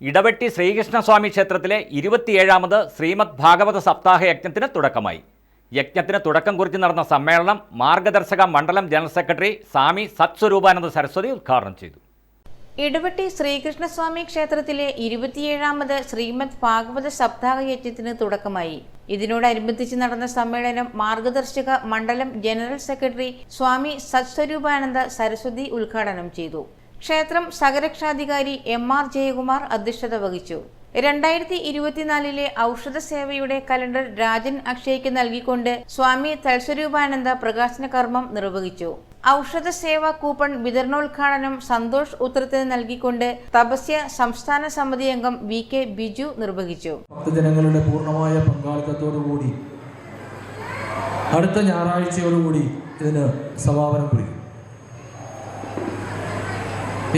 ഇടവെട്ടി ശ്രീകൃഷ്ണസ്വാമി ക്ഷേത്രത്തിലെ ഇരുപത്തിയേഴാമത് ശ്രീമദ് ഭാഗവത സപ്താഹ യജ്ഞത്തിന് തുടക്കമായി. യജ്ഞത്തിന് തുടക്കം കുറിച്ച് നടന്ന സമ്മേളനം മാർഗദർശക മണ്ഡലം ജനറൽ സെക്രട്ടറി സ്വാമി സത്സ്വരൂപാനന്ദ സരസ്വതി ഉദ്ഘാടനം ചെയ്തു. ഇടവെട്ടി ശ്രീകൃഷ്ണസ്വാമി ക്ഷേത്രത്തിലെ ഇരുപത്തിയേഴാമത് ശ്രീമദ് ഭാഗവത സപ്താഹ യജ്ഞത്തിന് തുടക്കമായി. ഇതിനോടനുബന്ധിച്ച് നടന്ന സമ്മേളനം മാർഗദർശക മണ്ഡലം ജനറൽ സെക്രട്ടറി സ്വാമി സത്സ്വരൂപാനന്ദ സരസ്വതി ഉദ്ഘാടനം ചെയ്തു. ക്ഷേത്രം സഹരക്ഷാധികാരി എം ആർ ജയകുമാർ അധ്യക്ഷത വഹിച്ചു. രണ്ടായിരത്തി ഇരുപത്തിനാലിലെ ഔഷധ സേവയുടെ കലണ്ടർ രാജൻ അക്ഷയ്ക്ക് നൽകിക്കൊണ്ട് സ്വാമി തൽസ്വരൂപാനന്ദ പ്രകാശന കർമ്മം നിർവഹിച്ചു. ഔഷധ സേവ കൂപ്പൺ വിതരണോദ്ഘാടനം സന്തോഷ് ഉത്തരത്തിന് നൽകിക്കൊണ്ട് തപസ്യ സംസ്ഥാന സമിതി അംഗം വി കെ ബിജു നിർവഹിച്ചു. ജനങ്ങളുടെ പൂർണമായ പങ്കാളിത്തത്തോടുകൂടി അടുത്ത ഞായറാഴ്ചയോടുകൂടി ഇതിന് സമാപനം കുറിക്കും.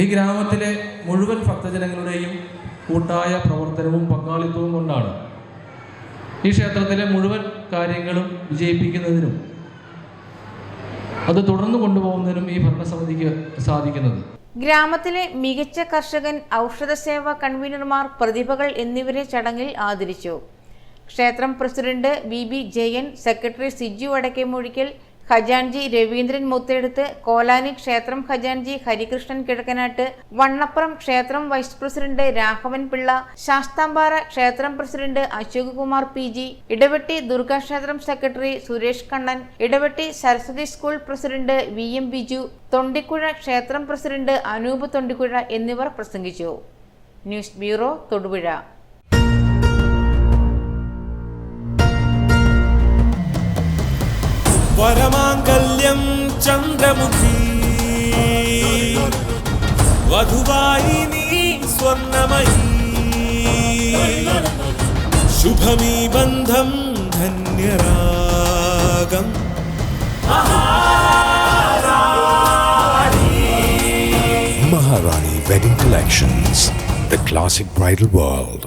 ഈ ഗ്രാമത്തിലെ മുഴുവൻ ഭക്തജനങ്ങളുടെയും കൂട്ടായ പ്രവർത്തനവും പങ്കാളിത്തവും കൊണ്ടാണ് ഈ ക്ഷേത്രത്തിലെ മുഴുവൻ കാര്യങ്ങളും വിജയിപ്പിക്കുന്നതിനും അത് തുടർന്നു കൊണ്ടുപോകുന്നതിനും ഈ ഭരണസമിതിക്ക് സാധിക്കുന്നത്. ഗ്രാമത്തിലെ മികച്ച കർഷകൻ ഔഷധസേവ കൺവീനർമാർ പ്രതിഭകൾ എന്നിവരെ ചടങ്ങിൽ ആദരിച്ചു. ക്ഷേത്രം president V. B Jayan secretary Siju Vadakkemoozhikkal ഖജാൻജി Raveendran മുത്തെടുത്ത് Kolani ക്ഷേത്രം ഖജാൻജി ഹരികൃഷ്ണൻ കിഴക്കനാട്ട് വണ്ണപ്പുറം ക്ഷേത്രം വൈസ് പ്രസിഡന്റ് രാഘവൻ പിള്ള ശാസ്താംപാറ ക്ഷേത്രം president Ashok Kumar P G Idavetti ദുർഗാക്ഷേത്രം secretary Suresh Kannan Idavetti Saraswati school president V M Biju Thondikuzha ക്ഷേത്രം പ്രസിഡന്റ് അനൂപ് തൊണ്ടിക്കുഴ എന്നിവർ പ്രസംഗിച്ചു. News bureau Thodupuzha. వరమాంగల్యం చంద్రముఖి వధువాహిని స్వర్ణమయీ శుభమీ బంధం ధన్యరాగం Maharani wedding collections the classic bridal world